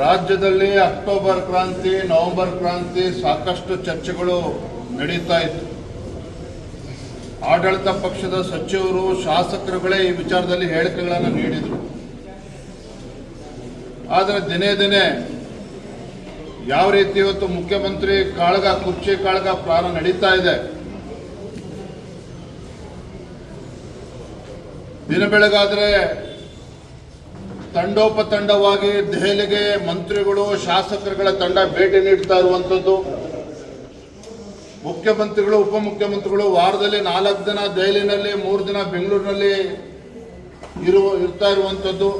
ರಾಜ್ಯದಲ್ಲಿ ಅಕ್ಟೋಬರ್ ಕ್ರಾಂತಿ, ನವೆಂಬರ್ ಕ್ರಾಂತಿ ಸಾಕಷ್ಟು ಚರ್ಚೆಗಳು ನಡೀತಾ ಇತ್ತು. ಆಡಳಿತ ಪಕ್ಷದ ಸಚಿವರು ಶಾಸಕರುಗಳೇ ಈ ವಿಚಾರದಲ್ಲಿ ಹೇಳಿಕೆಗಳನ್ನು ನೀಡಿದರು. ಆದರೆ ದಿನೇ ದಿನೇ ಯಾವ ರೀತಿ ಇವತ್ತು ಮುಖ್ಯಮಂತ್ರಿ ಕಾಳಗ, ಕುರ್ಚಿ ಕಾಳಗ ಪ್ರಾರ ನಡೀತಾ ಇದೆ. ದಿನ ಬೆಳಗಾದ್ರೆ ತಂಡೋಪತಂಡವಾಗಿ ದೆಹಲಿಗೆ ಮಂತ್ರಿಗಳು, ಶಾಸಕರುಗಳ ತಂಡ ಭೇಟಿ ನೀಡ್ತಾ ಇರುವಂಥದ್ದು ಮುಖ್ಯಮಂತ್ರಿಗಳು, ಉಪಮುಖ್ಯಮಂತ್ರಿಗಳು ವಾರದಲ್ಲಿ ನಾಲ್ಕು ದಿನ ದೆಹಲಿನಲ್ಲಿ, ಮೂರು ದಿನ ಬೆಂಗಳೂರಿನಲ್ಲಿ ಇರುವ ಇರ್ತಾ ಇರುವಂಥದ್ದು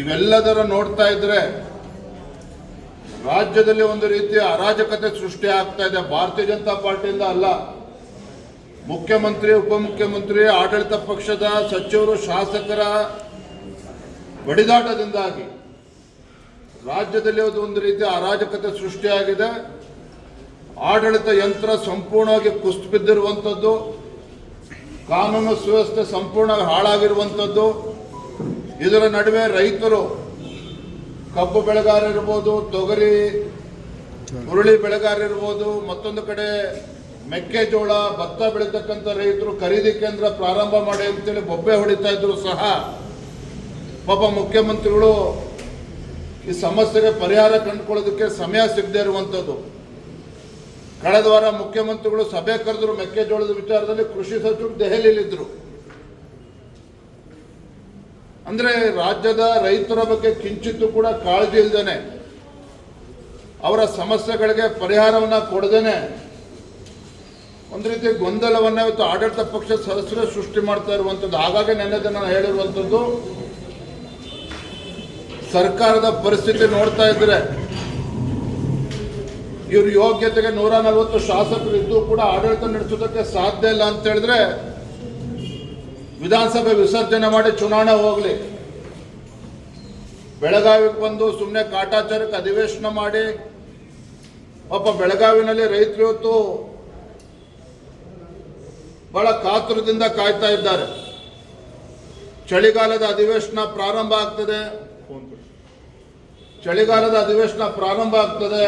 ಇವೆಲ್ಲದರ ನೋಡ್ತಾ ಇದ್ರೆ ರಾಜ್ಯದಲ್ಲಿ ಒಂದು ರೀತಿಯ ಅರಾಜಕತೆ ಸೃಷ್ಟಿ ಆಗ್ತಾ ಇದೆ. ಭಾರತೀಯ ಜನತಾ ಪಾರ್ಟಿಯಿಂದ ಅಲ್ಲ. ಮುಖ್ಯಮಂತ್ರಿ, ಉಪಮುಖ್ಯಮಂತ್ರಿ, ಆಡಳಿತ ಪಕ್ಷದ ಸಚಿವರು, ಶಾಸಕರ ಬಡಿದಾಟದಿಂದಾಗಿ ರಾಜ್ಯದಲ್ಲಿ ಅದು ಒಂದು ರೀತಿಯ ಅರಾಜಕತೆ ಸೃಷ್ಟಿಯಾಗಿದೆ. ಆಡಳಿತ ಯಂತ್ರ ಸಂಪೂರ್ಣವಾಗಿ ಕುಸ್ತು ಬಿದ್ದಿರುವಂಥದ್ದು ಕಾನೂನು ಸುವ್ಯವಸ್ಥೆ ಸಂಪೂರ್ಣ ಹಾಳಾಗಿರುವಂಥದ್ದು ಇದರ ನಡುವೆ ರೈತರು ಕಬ್ಬು ಬೆಳೆಗಾರ ಇರ್ಬೋದು ತೊಗರಿ, ಹುರುಳಿ ಬೆಳೆಗಾರ ಇರ್ಬೋದು ಮತ್ತೊಂದು ಕಡೆ ಮೆಕ್ಕೆಜೋಳ, ಭತ್ತ ಬೆಳೀತಕ್ಕಂಥ ರೈತರು ಖರೀದಿ ಕೇಂದ್ರ ಪ್ರಾರಂಭ ಮಾಡಿ ಅಂತೇಳಿ ಬೊಬ್ಬೆ ಹೊಡಿತಾ ಇದ್ರು ಸಹ ಪಾಪ ಮುಖ್ಯಮಂತ್ರಿಗಳು ಈ ಸಮಸ್ಯೆಗೆ ಪರಿಹಾರ ಕಂಡುಕೊಳ್ಳೋದಕ್ಕೆ ಸಮಯ ಸಿಗದೆ ಇರುವಂಥದ್ದು. ಕಳೆದ ವಾರ ಮುಖ್ಯಮಂತ್ರಿಗಳು ಸಭೆ ಕರೆದ್ರು, ಮೆಕ್ಕೆಜೋಳದ ವಿಚಾರದಲ್ಲಿ ಕೃಷಿ ಸಚಿವರು ದೆಹಲಿಯಲ್ಲಿದ್ದರು ಅಂದರೆ ರಾಜ್ಯದ ರೈತರ ಬಗ್ಗೆ ಕಿಂಚಿತ್ತು ಕೂಡ ಕಾಳಜಿ ಇಲ್ದೇನೆ, ಅವರ ಸಮಸ್ಯೆಗಳಿಗೆ ಪರಿಹಾರವನ್ನ ಕೊಡದೇನೆ ಒಂದು ರೀತಿ ಗೊಂದಲವನ್ನ ಇವತ್ತು ಆಡಳಿತ ಪಕ್ಷದ ಸದಸ್ಯರೇ ಸೃಷ್ಟಿ ಮಾಡ್ತಾ ಇರುವಂಥದ್ದು. ಹಾಗಾಗಿ ನೆನ್ನೆ ನಾನು ಹೇಳಿರುವಂಥದ್ದು ಸರ್ಕಾರದ ಪರಿಸ್ಥಿತಿ ನೋಡ್ತಾ ಇದ್ರೆ ಇವ್ರ ಯೋಗ್ಯತೆಗೆ ನೂರ ನಲವತ್ತು ಶಾಸಕರು ಇದ್ದು ಕೂಡ ಆಡಳಿತ ನಡೆಸೋದಕ್ಕೆ ಸಾಧ್ಯ ಇಲ್ಲ ಅಂತ ಹೇಳಿದ್ರೆ ವಿಧಾನಸಭೆ ವಿಸರ್ಜನೆ ಮಾಡಿ ಚುನಾವಣೆ ಹೋಗ್ಲಿ. ಬೆಳಗಾವಿಗೆ ಬಂದು ಸುಮ್ಮನೆ ಕಾಟಾಚಾರಕ್ಕೆ ಅಧಿವೇಶನ ಮಾಡಿ, ಪಾಪ ಬೆಳಗಾವಿನಲ್ಲಿ ರೈತರು ಇವತ್ತು ಬಹಳ ಕಾತುರದಿಂದ ಕಾಯ್ತಾ ಇದ್ದಾರೆ. ಚಳಿಗಾಲದ ಅಧಿವೇಶನ ಪ್ರಾರಂಭ ಆಗ್ತದೆ. ಚಳಿಗಾಲದ ಅಧಿವೇಶನ ಪ್ರಾರಂಭ ಆಗ್ತದೆ.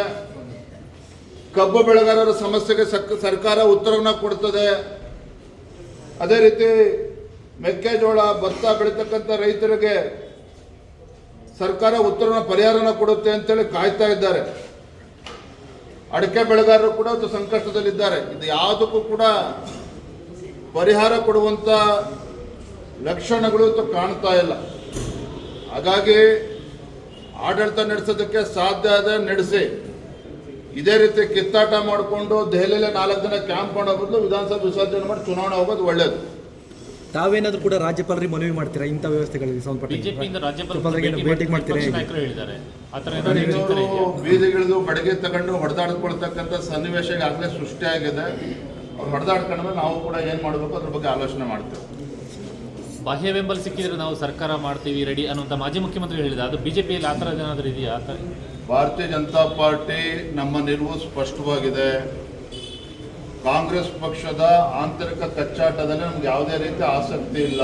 ಕಬ್ಬು ಬೆಳೆಗಾರರ ಸಮಸ್ಯೆಗೆ ಸರ್ಕಾರ ಉತ್ತರವನ್ನು ಕೊಡ್ತದೆ. ಅದೇ ರೀತಿ ಮೆಕ್ಕೆಜೋಳ, ಭತ್ತ ಬೆಳೀತಕ್ಕಂಥ ರೈತರಿಗೆ ಸರ್ಕಾರ ಉತ್ತರನ ಪರಿಹಾರನ ಕೊಡುತ್ತೆ ಅಂತೇಳಿ ಕಾಯ್ತಾ ಇದ್ದಾರೆ. ಅಡಿಕೆ ಬೆಳೆಗಾರರು ಕೂಡ ಒಂದು ಸಂಕಷ್ಟದಲ್ಲಿದ್ದಾರೆ. ಇದು ಯಾವುದಕ್ಕೂ ಕೂಡ ಪರಿಹಾರ ಕೊಡುವಂತ ಲಕ್ಷಣಗಳು ಕಾಣ್ತಾ ಇಲ್ಲ. ಹಾಗಾಗಿ ಆಡಳಿತ ನಡೆಸೋದಕ್ಕೆ ಸಾಧ್ಯ ಆದ ನಡೆಸಿ. ಇದೇ ರೀತಿ ಕಿತ್ತಾಟ ಮಾಡಿಕೊಂಡು ದೆಹಲಿಯಲ್ಲಿ ನಾಲ್ಕು ದಿನ ಕ್ಯಾಂಪ್ ಮಾಡೋ ಬದಲು ವಿಧಾನಸಭೆ ವಿಸರ್ಜನೆ ಮಾಡಿ ಚುನಾವಣೆ ಹೋಗೋದು ಒಳ್ಳೇದು. ತಾವೇನಾದ್ರೂ ಕೂಡ ರಾಜ್ಯಪಾಲರಿಗೆ ಮನವಿ ಮಾಡ್ತೀರಾ ಇಂಥ ವ್ಯವಸ್ಥೆಗಳಿಗೆ ಸಂಬಂಧಪಟ್ಟ ಭೇಟಿ ಮಾಡ್ತೀರಾ? ಬೀದಿಗಿಳಿದು ಬಡಗೆ ತಗೊಂಡು ಹೊಡೆದಾಡ್ಕೊಳ್ತಕ್ಕಂಥ ಸನ್ನಿವೇಶ ಆಗಲೇ ಸೃಷ್ಟಿಯಾಗಿದೆ. ಅವ್ರು ಹೊಡೆದಾಡ್ಕೊಂಡ್ಮೇಲೆ ನಾವು ಕೂಡ ಏನ್ ಮಾಡಬೇಕು ಅದ್ರ ಬಗ್ಗೆ ಆಲೋಚನೆ ಮಾಡ್ತೇವೆ. ಬಾಹ್ಯ ಬೆಂಬಲ ಸಿಕ್ಕಿದ್ರೆ ನಾವು ಸರ್ಕಾರ ಮಾಡ್ತೀವಿ ರೆಡಿ ಅನ್ನುವಂಥ ಮಾಜಿ ಮುಖ್ಯಮಂತ್ರಿ ಹೇಳಿದ. ಅದು ಬಿಜೆಪಿಯಲ್ಲಿ ಆ ಥರದ್ದು ಏನಾದರೂ ಇದೆಯಾ? ಭಾರತೀಯ ಜನತಾ ಪಾರ್ಟಿ ನಮ್ಮ ನಿಲುವು ಸ್ಪಷ್ಟವಾಗಿದೆ. ಕಾಂಗ್ರೆಸ್ ಪಕ್ಷದ ಆಂತರಿಕ ಕಚ್ಚಾಟದಲ್ಲಿ ನಮ್ಗೆ ಯಾವುದೇ ರೀತಿ ಆಸಕ್ತಿ ಇಲ್ಲ.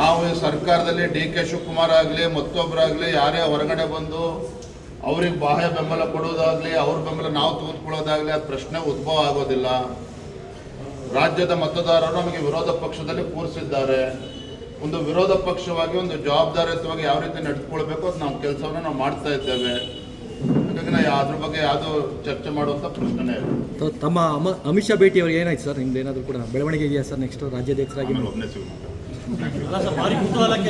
ನಾವು ಸರ್ಕಾರದಲ್ಲಿ ಡಿ ಕೆ ಶಿವಕುಮಾರ್ ಆಗಲಿ ಮತ್ತೊಬ್ಬರಾಗಲಿ ಯಾರೇ ಹೊರಗಡೆ ಬಂದು ಅವ್ರಿಗೆ ಬಾಹ್ಯ ಬೆಂಬಲ ಕೊಡೋದಾಗಲಿ, ಅವ್ರ ಬೆಂಬಲ ನಾವು ತೂತ್ಕೊಳ್ಳೋದಾಗಲಿ, ಅದು ಪ್ರಶ್ನೆ ಉದ್ಭವ ಆಗೋದಿಲ್ಲ. ರಾಜ್ಯದ ಮತದಾರರು ನಮಗೆ ವಿರೋಧ ಪಕ್ಷದಲ್ಲಿ ಕೂರಿಸಿದ್ದಾರೆ. ಒಂದು ವಿರೋಧ ಪಕ್ಷವಾಗಿ ಒಂದು ಜವಾಬ್ದಾರಿಯುತವಾಗಿ ಯಾವ ರೀತಿ ನಡೆದುಕೊಳ್ಬೇಕು ಅದು ನಾವು ಕೆಲಸವನ್ನು ನಾವು ಮಾಡ್ತಾ ಇದ್ದೇವೆ. ಹಾಗಾಗಿ ನಾವು ಅದ್ರ ಬಗ್ಗೆ ಯಾವುದೋ ಚರ್ಚೆ ಮಾಡುವಂಥ ಪ್ರಶ್ನೆ ಇಲ್ಲ. ತ- ತಮ್ಮ ಅಮ- ಅಮಿತ್ ಶಾ ಭೇಟಿ ಅವ್ರಿಗೆ ಏನಾಯ್ತು ಸರ್? ನಿಮ್ದು ಏನಾದರೂ ಕೂಡ ಬೆಳವಣಿಗೆ ಇದೆಯಾ ಸರ್ ನೆಕ್ಸ್ಟ್ ರಾಜ್ಯಾಧ್ಯಕ್ಷರಾಗಿ? ಒಬ್ಬನೇ ಸಿಗೋಣ